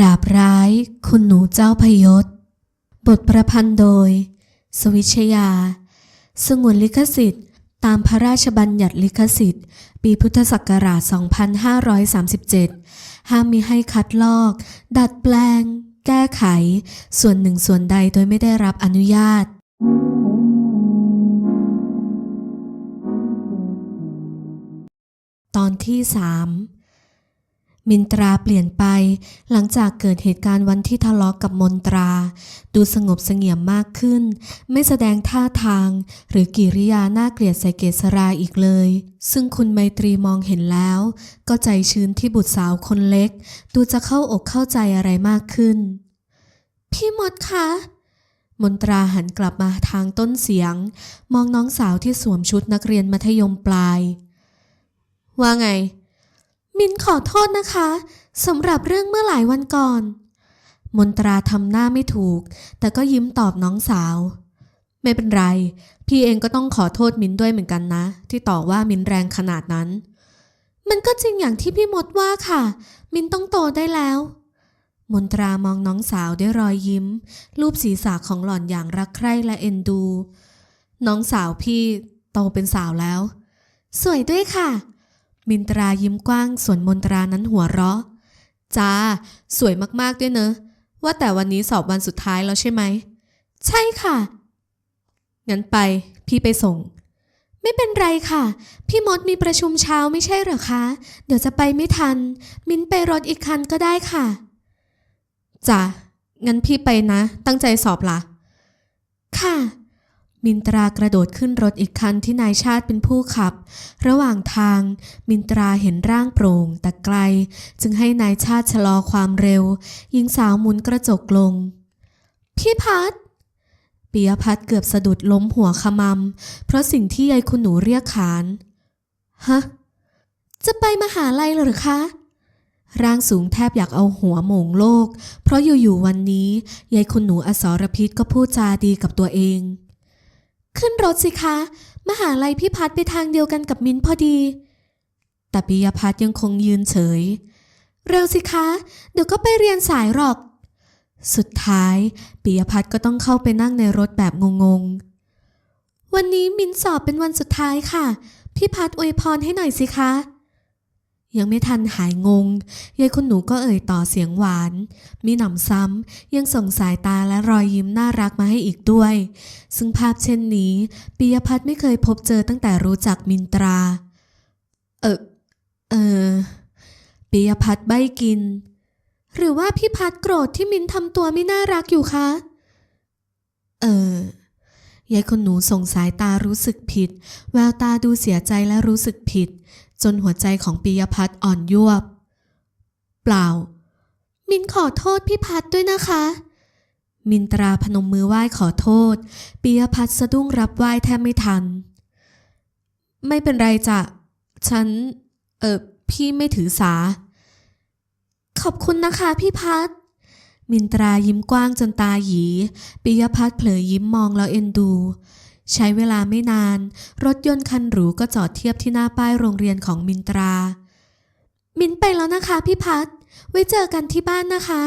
ราบร้ายคุณหนูเจ้าพยศ บทประพันธ์โดย สวิชยา สงวนลิขสิทธิ์ ตามพระราชบัญญัติลิขสิทธิ์ ปีพุทธศักราช 2537 ห้ามมีให้คัดลอก ดัดแปลง แก้ไข ส่วนหนึ่งส่วนใดโดยไม่ได้รับอนุญาตตอนที่สาม มินตราเปลี่ยนไป หลังจากเกิดเหตุการณ์วันที่ทะเลาะกกับมนตรา ดูสงบเสงี่ยมมากขึ้น ไม่แสดงท่าทาง หรือกิริยาน่าเกลียดใส่เกษราอีกเลย ซึ่งคุณไมตรีมองเห็นแล้ว ก็ใจชื้นที่บุตรสาวคนเล็ก ดูจะเข้าอกเข้าใจอะไรมากขึ้น พี่มดคะมนตราหันกลับมาทางต้นเสียง มองน้องสาวที่สวมชุดนักเรียนมัธยมปลาย ว่าไง มินขอโทษนะคะสำหรับเรื่องเมื่อหลายวันก่อน มนตราทำหน้าไม่ถูก แต่ก็ยิ้มตอบน้องสาว ไม่เป็นไร พี่เองก็ต้องขอโทษมินด้วยเหมือนกันนะ ที่ต่อว่ามินแรงขนาดนั้น มันก็จริงอย่างที่พี่มดว่าค่ะ มินต้องโตได้แล้ว มนตรามองน้องสาวด้วยรอยยิ้ม รูปศีรษะของหล่อนอย่างรักใคร่และเอ็นดู น้องสาวพี่โตเป็นสาวแล้ว สวยด้วยค่ะ มินตรายิ้มกว้าง ส่วนมนตรานั้นหัวเราะ จ้า สวยมากๆด้วยเนอะว่าแต่วันนี้สอบวันสุดท้ายแล้วใช่ไหม ใช่ค่ะ งั้นไป พี่ไปส่ง ไม่เป็นไรค่ะ พี่มดมีประชุมเช้าไม่ใช่เหรอคะ เดี๋ยวจะไปไม่ทัน มินไปรถอีกคันก็ได้ค่ะ จ้ะ งั้นพี่ไปนะ ตั้งใจสอบละค่ะ มินตรากระโดดขึ้นรถอีกคันที่นายชาติเป็นผู้ขับ ระหว่างทาง มินตราเห็นร่างโปร่งแต่ไกล จึงให้นายชาติชะลอความเร็ว หญิงสาวหมุนกระจกลง พี่พัดปิยพัฒน์เกือบสะดุดล้มหัวขมำเพราะสิ่งที่ยายคุณหนูเรียกขาน ฮะ จะไปมหาลัยหรือคะ ร่างสูงแทบอยากเอาหัวโหมงโลก เพราะอยู่ๆวันนี้ยายคุณหนูอสรพิษก็พูดจาดีกับตัวเอง ขึ้นรถสิคะ มหาลัยพี่พัดไปทางเดียวกันกับมิ้นพอดี แต่ปิยพัฒยังคงยืนเฉย เร็วสิคะ เดี๋ยวก็ไปเรียนสายหรอก สุดท้ายปิยพัฒก็ต้องเข้าไปนั่งในรถแบบงงๆ วันนี้มิ้นสอบเป็นวันสุดท้ายค่ะ พี่พัดอวยพรให้หน่อยสิคะ ยังไม่ทันหายงง ยายคุณหนูก็เอ่ยต่อเสียงหวาน มีหนำซ้ำ ยังส่งสายตาและรอยยิ้มน่ารักมาให้อีกด้วย ซึ่งภาพเช่นนี้ปิยพัฒน์ไม่เคยพบเจอตั้งแต่รู้จักมินตรา เออเออปิยพัฒน์ใบกิน หรือว่าพี่พัดโกรธที่มินทำตัวไม่น่ารักอยู่คะ เออยายคนหนูส่งสายตารู้สึกผิด แววตาดูเสียใจและรู้สึกผิด จนหัวใจของปิยพัฒน์อ่อนยวบ เปล่า มินขอโทษพี่พัดด้วยนะคะ มินตราพนมมือไหว้ขอโทษปิยพัฒน์สะดุ้งรับไหว้แทบไม่ทัน ไม่เป็นไรจ้ะ ฉัน เออพี่ไม่ถือสา ขอบคุณนะคะพี่พัดมินตรายิ้มกว้างจนตาหยีปิยพัฒน์เผลอยิ้มมองแล้วเอ็นดู ใช้เวลาไม่นาน รถยนต์คันหรูก็จอดเทียบที่หน้าป้ายโรงเรียนของมินตรา มินไปแล้วนะคะพี่พัดไว้เจอกันที่บ้านนะคะ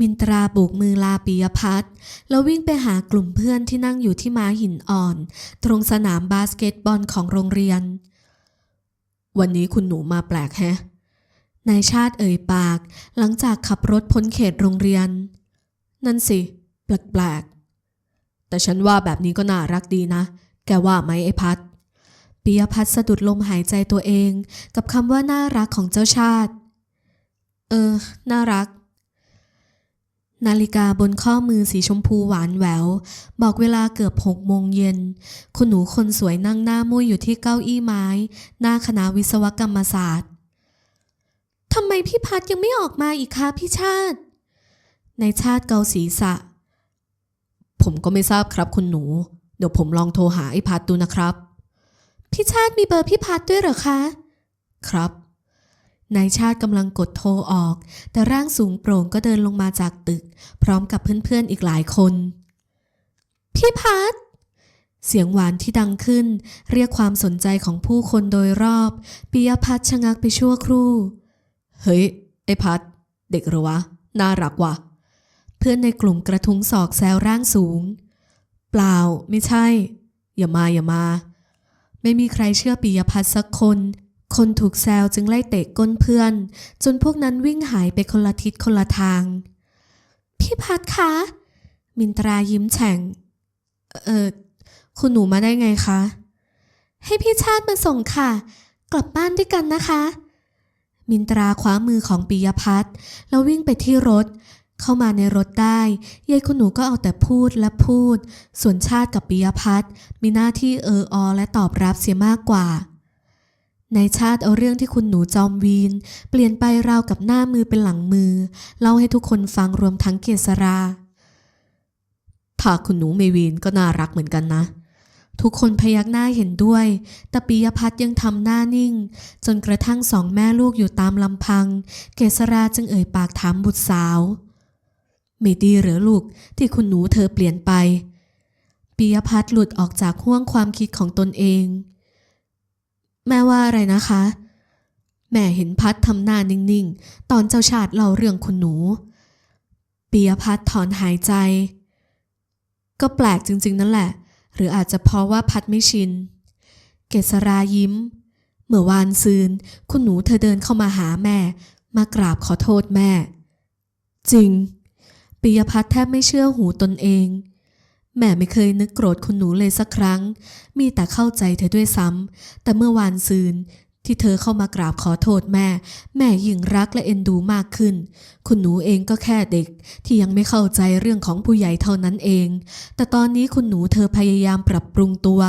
มินตราโบกมือลาปิยพัฒแล้ววิ่งไปหากลุ่มเพื่อนที่นั่งอยู่ที่ม้าหินอ่อน ตรงสนามบาสเกตบอลของโรงเรียน วันนี้คุณหนูมาแปลกแฮะนายชาติเอ่ยปาก หลังจากขับรถพ้นเขตโรงเรียน นั่นสิ แปลก แต่ฉันว่าแบบนี้ก็น่ารักดีนะ แกว่าไหมไอ้พัดปิยพัฒสะดุดลมหายใจตัวเอง กับคำว่าน่ารักของเจ้าชาติ เออ น่ารัก นาฬิกาบนข้อมือสีชมพูหวานแหวว บอกเวลาเกือบหกโมงเย็น คุณหนูคนสวยนั่งหน้ามุ้ยอยู่ที่เก้าอี้ไม้ หน้าคณะวิศวกรรมศาสตร์ทำไมพี่พัดยังไม่ออกมาอีกคะพี่ชาติ ในชาติเกาศีรษะ ผมก็ไม่ทราบครับคุณหนู เดี๋ยวผมลองโทรหาไอ้พัดดูนะครับ พี่ชาติมีเบอร์พี่พัดด้วยเหรอคะ ครับ นายชาติกำลังกดโทรออก แต่ร่างสูงโปร่งก็เดินลงมาจากตึก พร้อมกับเพื่อนๆอีกหลายคน พี่พัดเสียงหวานที่ดังขึ้น เรียกความสนใจของผู้คนโดยรอบปิยพัฒชะงักไปชั่วครู่ เฮ้ย ไอ้พัดเด็กหรอวะ น่ารักว่ะ พื่อนในกลุ่มกระทุ้งศอกแซวร่างสูง เปล่าไม่ใช่ อย่ามาอย่ามา ไม่มีใครเชื่อปิยพัฒน์สักคน คนถูกแซวจึงไล่เตะก้นเพื่อน จนพวกนั้นวิ่งหายไปคนละทิศคนละทาง พี่พัฒคะ มินตรายิ้มแฉ่ง เออคุณหนูมาได้ไงคะ ให้พี่ชาติมาส่งค่ะ กลับบ้านด้วยกันนะคะมินตราคว้ามือของปิยพัฒน์แล้ววิ่งไปที่รถ เข้ามาในรถได้ยายคุณหนูก็เอาแต่พูดและพูด ส่วนชาติกับปิยพัฒน์มีหน้าที่เอออและตอบรับเสียมากกว่าในชาติเอาเรื่องที่คุณหนูจอมวีน เปลี่ยนไปราวกับหน้ามือเป็นหลังมือ เล่าให้ทุกคนฟังรวมทั้งเกษรา ถ้าคุณหนูเมวีนก็น่ารักเหมือนกันนะ ทุกคนพยักหน้าเห็นด้วย แต่ปิยพัฒน์ยังทำหน้านิ่ง จนกระทั่งสองแม่ลูกอยู่ตามลำพัง เกษราจึงเอ่ยปากถามบุตรสาว ไม่ดีหรือลูกที่คุณหนูเธอเปลี่ยนไปปิยพัฒน์หลุดออกจากห่วงความคิดของตนเอง แม่ว่าอะไรนะคะ แม่เห็นพัดทำหน้านิ่งๆ ตอนเจ้าชาติเล่าเรื่องคุณหนูปิยพัฒน์ถอนหายใจ ก็แปลกจริงๆนั่นแหละ หรืออาจจะเพราะว่าพัดไม่ชิน เกษรายิ้ม เมื่อวานซืน คุณหนูเธอเดินเข้ามาหาแม่ มากราบขอโทษแม่ จริง ปิยพัฒน์แทบไม่เชื่อหูตนเอง แม่ไม่เคยนึกโกรธคุณหนูเลยสักครั้ง มีแต่เข้าใจเธอด้วยซ้ำ แต่เมื่อวานซืนที่เธอเข้ามากราบขอโทษแม่ แม่ยิ่งรักและเอ็นดูมากขึ้น คุณหนูเองก็แค่เด็ก ที่ยังไม่เข้าใจเรื่องของผู้ใหญ่เท่านั้นเอง แต่ตอนนี้คุณหนูเธอพยายามปรับปรุงตัว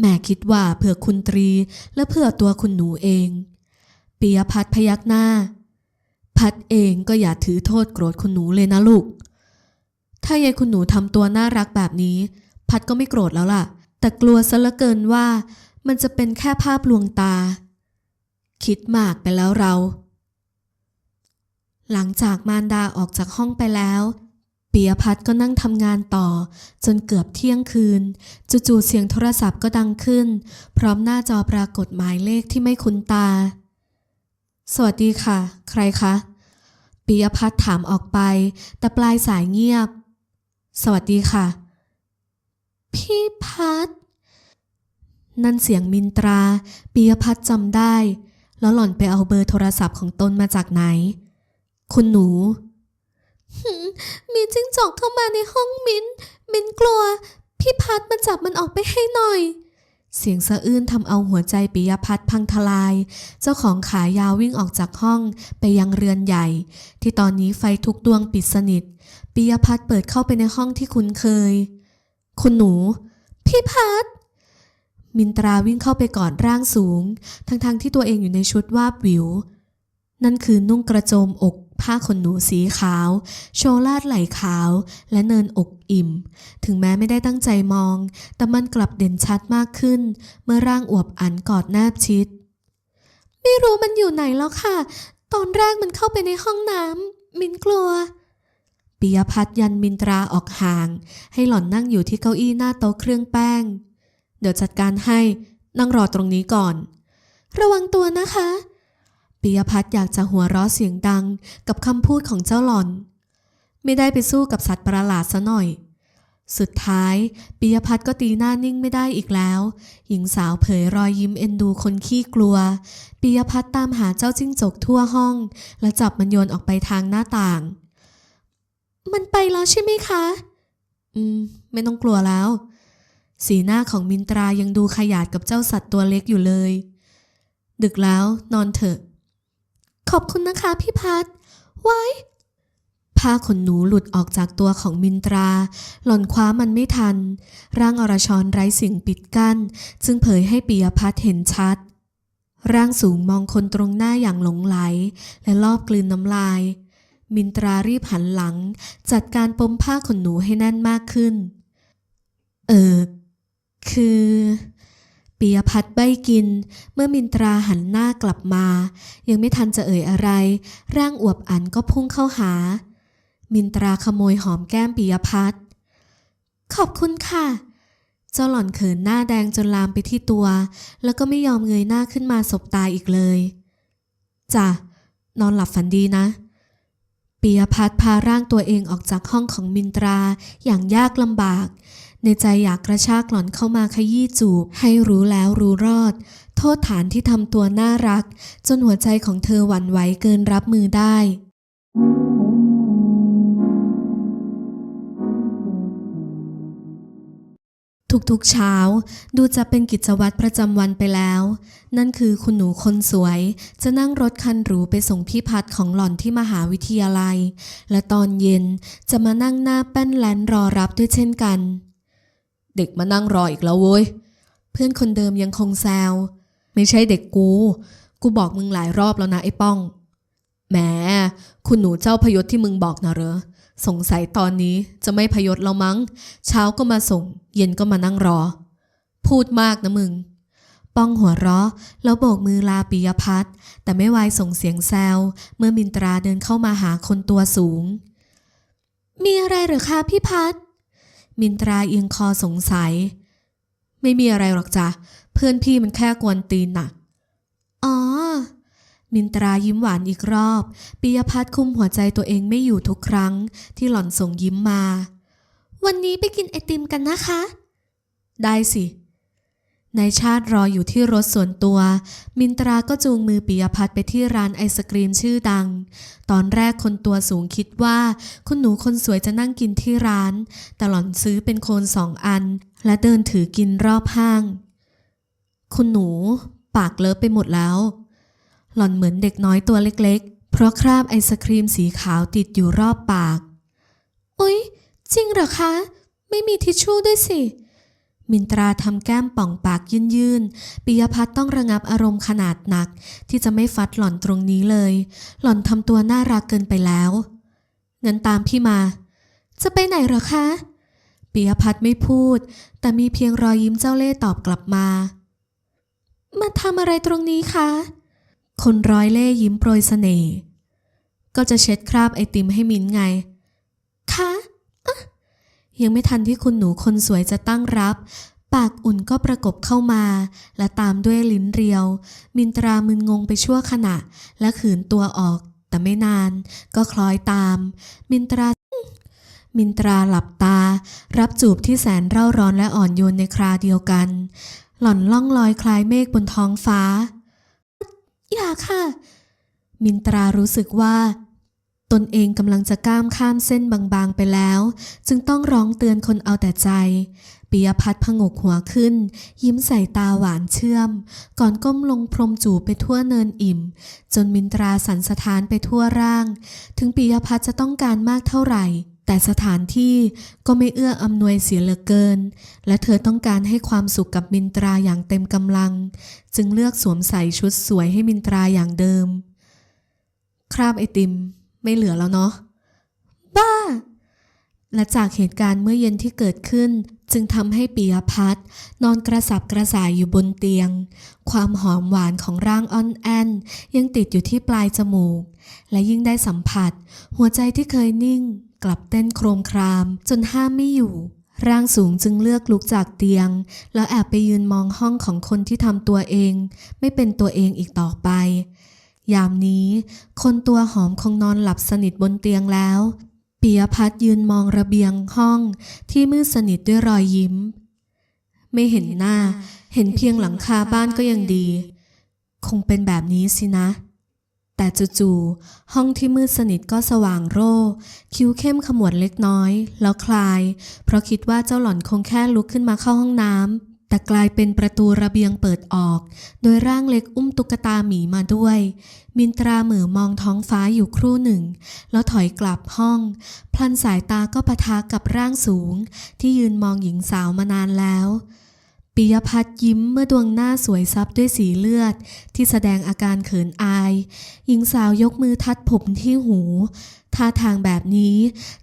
แม่คิดว่าเพื่อคุณตรีและเพื่อตัวคุณหนูเองปิยพัฒน์พยักหน้า พัดเองก็อย่าถือโทษโกรธคุณหนูเลยนะลูก ถ้ายายคุณหนูทำตัวน่ารักแบบนี้ พัดก็ไม่โกรธแล้วล่ะ แต่กลัวซะเหลือเกินว่า มันจะเป็นแค่ภาพลวงตา คิดมากไปแล้วเรา หลังจากมารดาออกจากห้องไปแล้วปิยพัฒน์ก็นั่งทำงานต่อ จนเกือบเที่ยงคืน จู่ๆเสียงโทรศัพท์ก็ดังขึ้น พร้อมหน้าจอปรากฏหมายเลขที่ไม่คุ้นตา สวัสดีค่ะ ใครคะ ปิยพัฒน์ถามออกไป แต่ปลายสายเงียบ สวัสดีค่ะ พี่พัฒนั่นเสียงมินตราปิยพัฒน์จำได้ แล้วหล่อนไปเอาเบอร์โทรศัพท์ของตนมาจากไหน คุณหนู มีจิ้งจอกเข้ามาในห้องมิน มินกลัว พี่พัดมาจับมันออกไปให้หน่อย เสียงสะอื้นทำเอาหัวใจปิยพัฒน์พังทลาย เจ้าของขายาววิ่งออกจากห้องไปยังเรือนใหญ่ ที่ตอนนี้ไฟทุกดวงปิดสนิทปิยพัฒน์เปิดเข้าไปในห้องที่คุ้นเคย คุณหนู พี่พัดมินตราวิ่งเข้าไปกอดร่างสูง ทั้งๆที่ตัวเองอยู่ในชุดวาบวิว นั่นคือนุ่งกระโจมอก ผ้าขนหนูสีขาว โชว์ลาดไหล่ขาว และเนินอกอิ่ม ถึงแม้ไม่ได้ตั้งใจมอง แต่มันกลับเด่นชัดมากขึ้น เมื่อร่างอวบอันกอดแนบชิด ไม่รู้มันอยู่ไหนแล้วค่ะ ตอนแรกมันเข้าไปในห้องน้ำมินกลัวปิยพัฒยันมินตราออกห่าง ให้หล่อนนั่งอยู่ที่เก้าอี้หน้าโต๊ะเครื่องแป้ง เดี๋ยวจัดการให้นั่งรอตรงนี้ก่อน ระวังตัวนะคะ ปิยพัฒน์อยากจะหัวเราะเสียงดังกับคำพูดของเจ้าหล่อน ไม่ได้ไปสู้กับสัตว์ประหลาดซะหน่อย สุดท้ายปิยพัฒน์ก็ตีหน้านิ่งไม่ได้อีกแล้ว หญิงสาวเผยรอยยิ้มเอ็นดูคนขี้กลัวปิยพัฒน์ตามหาเจ้าจิ้งจกทั่วห้อง และจับมันโยนออกไปทางหน้าต่าง มันไปแล้วใช่ไหมคะ อืม ไม่ต้องกลัวแล้ว สีหน้าของมินตรายังดูขยาดกับเจ้าสัตว์ตัวเล็กอยู่เลย ดึกแล้วนอนเถอะ ขอบคุณนะคะพี่พัดไว้ผ้าขนหนูหลุดออกจากตัวของมินตรา หล่อนคว้ามันไม่ทัน ร่างอรชรไร้สิ่งปิดกั้น จึงเผยให้ปิยพัฒเห็นชัด ร่างสูงมองคนตรงหน้าอย่างหลงไหล และลอบกลืนน้ำลาย มินตรารีบหันหลัง จัดการปมผ้าขนหนูให้แน่นมากขึ้น เออคือ ปิยพัฒใบกิน เมื่อมินตราหันหน้ากลับมา ยังไม่ทันจะเอ่ยอะไร ร่างอวบอันก็พุ่งเข้าหา มินตราขโมยหอมแก้มปิยพัฒขอบคุณค่ะ เจ้าหล่อนเขินหน้าแดงจนลามไปที่ตัว แล้วก็ไม่ยอมเงยหน้าขึ้นมาสบตาอีกเลยจ้ะนอนหลับฝันดีนะปิยพัฒพาร่างตัวเองออกจากห้องของมินตราอย่างยากลำบาก ในใจอยากกระชากหล่อนเข้ามาขยี้จูบ ให้รู้แล้วรู้รอด โทษฐานที่ทำตัวน่ารัก จนหัวใจของเธอหวั่นไหวเกินรับมือได้ทุกๆเช้าดูจะเป็นกิจวัตรประจำวันไปแล้ว นั่นคือคุณหนูคนสวย จะนั่งรถคันหรูไปส่งพี่พัดของหล่อนที่มหาวิทยาลัย และตอนเย็นจะมานั่งหน้าแป้นแลนรอรับด้วยเช่นกัน เด็กมานั่งรออีกแล้วเว้ย เพื่อนคนเดิมยังคงแซว ไม่ใช่เด็กกู กูบอกมึงหลายรอบแล้วนะไอ้ป้อง แหม คุณหนูเจ้าพยศที่มึงบอกนะเหรอ สงสัยตอนนี้จะไม่พยศแล้วมั้ง เช้าก็มาส่ง เย็นก็มานั่งรอ พูดมากนะมึง ป้องหัวเราะ แล้วโบกมือลาปิยพัฒน์แต่ไม่ไวายส่งเสียงแซว เมื่อมินตราเดินเข้ามาหาคนตัวสูง มีอะไรหรือคะพี่พัฒน์ มินตราเอียงคอสงสัย ไม่มีอะไรหรอกจ้ะเพื่อนพี่มันแค่กวนตีนน่ะ อ๋อ มินตรายิ้มหวานอีกรอบปิยพัฒน์คุมหัวใจตัวเองไม่อยู่ทุกครั้ง ที่หล่อนส่งยิ้มมา วันนี้ไปกินไอติมกันนะคะ ได้สิ นายชาติรออยู่ที่รถส่วนตัว มินตราก็จูงมือปิยพัฒน์ไปที่ร้านไอศกรีมชื่อดัง ตอนแรกคนตัวสูงคิดว่า คุณหนูคนสวยจะนั่งกินที่ร้าน แต่หล่อนซื้อเป็นโคนสองอัน และเดินถือกินรอบห้าง คุณหนู ปากเลอะไปหมดแล้ว หล่อนเหมือนเด็กน้อยตัวเล็กๆ เพราะคราบไอศครีมสีขาวติดอยู่รอบปาก อุ๊ย จริงเหรอคะ ไม่มีทิชชู่ด้วยสิ มินตราทำแก้มป่องปากยื่นๆปิยพัฒน์ต้องระงับอารมณ์ขนาดหนัก ที่จะไม่ฟัดหล่อนตรงนี้เลย หล่อนทำตัวน่ารักเกินไปแล้วงั้นตามพี่มา จะไปไหนหรอคะปิยพัฒน์ไม่พูด แต่มีเพียงรอยยิ้มเจ้าเล่ห์ตอบกลับมา มาทำอะไรตรงนี้คะ คนร้อยเล่ยิ้มโปรยเสน่ห์ก็จะเช็ดคราบไอติมให้มิ้นไง ยังไม่ทันที่คุณหนูคนสวยจะตั้งรับ ปากอุ่นก็ประกบเข้ามา และตามด้วยลิ้นเรียว มินตรามึนงงไปชั่วขณะ และขืนตัวออก แต่ไม่นาน ก็คล้อยตาม มินตรามินตราหลับตา รับจูบที่แสนเร่าร้อนและอ่อนโยนในคราเดียวกัน หล่อนล่องลอยคล้ายเมฆบนท้องฟ้า อย่าค่ะ มินตรารู้สึกว่า ตนเองกำลังจะก้ามข้ามเส้นบางๆไปแล้ว จึงต้องร้องเตือนคนเอาแต่ใจปิยพัฒน์ผงกหัวขึ้น ยิ้มใส่ตาหวานเชื่อม ก่อนก้มลงพรมจูบไปทั่วเนินอิ่ม จนมินตราสันสถานไปทั่วร่าง ถึงปิยพัฒน์จะต้องการมากเท่าไหร่ แต่สถานที่ก็ไม่เอื้ออำนวยเสียเหลือเกิน และเธอต้องการให้ความสุขกับมินตราอย่างเต็มกำลัง จึงเลือกสวมใส่ชุดสวยให้มินตราอย่างเดิม คราบไอติม ไม่เหลือแล้วเนาะ บ้า และจากเหตุการณ์เมื่อเย็นที่เกิดขึ้น จึงทำให้ปิยพัฒน์นอนกระสับกระส่ายอยู่บนเตียง ความหอมหวานของร่างอ่อนแอนยังติดอยู่ที่ปลายจมูก และยิ่งได้สัมผัส หัวใจที่เคยนิ่ง กลับเต้นโครมคราม จนห้ามไม่อยู่ร่างสูงจึงเลือกลุกจากเตียง แล้วแอบไปยืนมองห้องของคนที่ทำตัวเอง ไม่เป็นตัวเองอีกต่อไป ยามนี้ คนตัวหอมคงนอนหลับสนิทบนเตียงแล้วปิยพัฒยืนมองระเบียงห้องที่มืดสนิทด้วยรอยยิ้ม ไม่เห็นหน้า เห็นเพียงหลังคาบ้านก็ยังดี คงเป็นแบบนี้สินะ แต่จู่ๆห้องที่มืดสนิทก็สว่างโร่คิ้วเข้มขมวดเล็กน้อย แล้วคลาย เพราะคิดว่าเจ้าหล่อนคงแค่ลุกขึ้นมาเข้าห้องน้ำ แต่กลายเป็นประตูระเบียงเปิดออก โดยร่างเล็กอุ้มตุ๊กตาหมีมาด้วย มินตราเหมือมองท้องฟ้าอยู่ครู่หนึ่ง แล้วถอยกลับห้อง พลันสายตาก็ปะทะกับร่างสูง ที่ยืนมองหญิงสาวมานานแล้วปิยพัฒน์ยิ้มเมื่อดวงหน้าสวยซับด้วยสีเลือด ที่แสดงอาการเขินอาย หญิงสาวยกมือทัดผมที่หู ท่าทางแบบนี้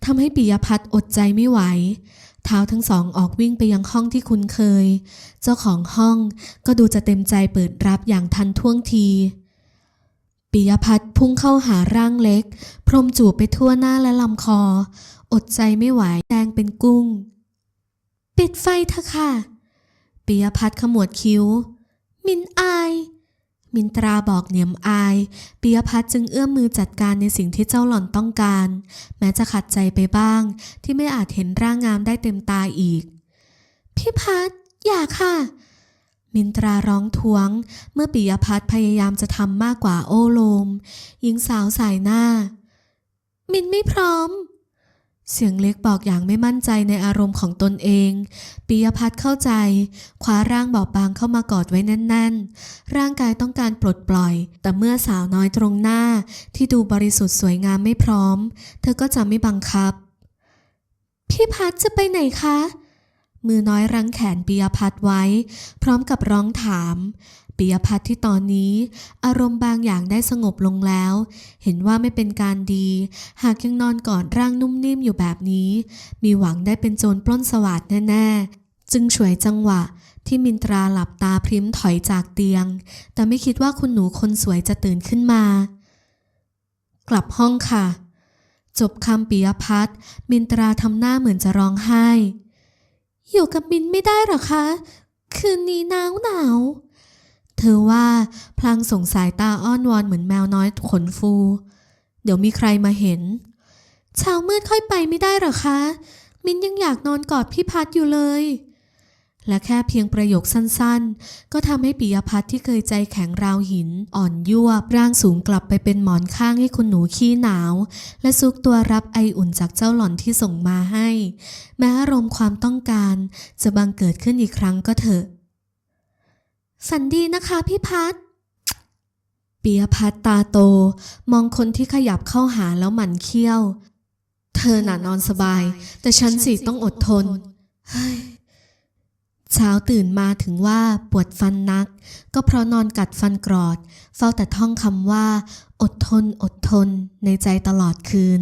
ทำให้ปิยพัฒน์อดใจไม่ไหว เท้าทั้งสองออกวิ่งไปยังห้องที่คุ้นเคย เจ้าของห้องก็ดูจะเต็มใจเปิดรับอย่างทันท่วงทีปิยพัฒน์พุ่งเข้าหาร่างเล็ก พรมจูบไปทั่วหน้าและลำคอ อดใจไม่ไหวแดงเป็นกุ้ง ปิดไฟเถอะค่ะปิยพัฒน์ขมวดคิ้ว มินอาย มินตราบอกเหนียมอายปิยพัฒน์จึงเอื้อมมือจัดการในสิ่งที่เจ้าหล่อนต้องการ แม้จะขัดใจไปบ้าง ที่ไม่อาจเห็นร่างงามได้เต็มตาอีก พี่พัฒน์อย่าค่ะ มินตราร้องท้วง เมื่อปิยพัฒน์พยายามจะทำมากกว่าโอโลม หญิงสาวสายหน้า มินไม่พร้อม เสียงเล็กบอกอย่างไม่มั่นใจในอารมณ์ของตนเองปิยพัฒน์เข้าใจคว้าร่างบอบบางเข้ามากอดไว้แน่น ๆ ร่างกายต้องการปลดปล่อย แต่เมื่อสาวน้อยตรงหน้าที่ดูบริสุทธิ์สวยงามไม่พร้อม เธอก็จะไม่บังคับ พี่พัฒน์จะไปไหนคะ มือน้อยรั้งแขนปิยพัฒน์ไว้ พร้อมกับร้องถาม ปิยพัฒน์ที่ตอนนี้ อารมณ์บางอย่างได้สงบลงแล้ว เห็นว่าไม่เป็นการดี หากยังนอนกอดร่างนุ่มนิ่มอยู่แบบนี้ มีหวังได้เป็นโจรปล้นสวัสดแน่ๆ จึงฉวยจังหวะที่มินตราหลับตาพริ้มถอยจากเตียง แต่ไม่คิดว่าคุณหนูคนสวยจะตื่นขึ้นมา กลับห้องค่ะ จบคำปิยพัฒน์มินตราทำหน้าเหมือนจะร้องไห้ อยู่กับมินไม่ได้หรอคะ คืนนี้หนาวหนาว เธอว่าพลางส่งสายตาอ้อนวอนเหมือนแมวน้อยขนฟู เดี๋ยวมีใครมาเห็น เช้ามืดค่อยไปไม่ได้หรอคะ มินยังอยากนอนกอดพี่พัดอยู่เลย และแค่เพียงประโยคสั้นๆ ก็ทำให้ปิยพัฒน์ที่เคยใจแข็งราวหิน อ่อนยั่วร่างสูงกลับไปเป็นหมอนข้างให้คุณหนูขี้หนาว และซุกตัวรับไออุ่นจากเจ้าหล่อนที่ส่งมาให้ แม้อารมณ์ความต้องการ จะบังเกิดขึ้นอีกครั้งก็เถอะ ฝันดีนะคะพี่พัดปิยพัฒน์ตาโต มองคนที่ขยับเข้าหาแล้วหมั่นเคี้ยว เธอน่ะนอนสบาย แต่ฉันสิต้องอดทนเฮ้ยเช้าตื่นมาถึงว่าปวดฟันนัก ก็เพราะนอนกัดฟันกรอด เฝ้าแต่ท่องคำว่า อดทนอดทนในใจตลอดคืน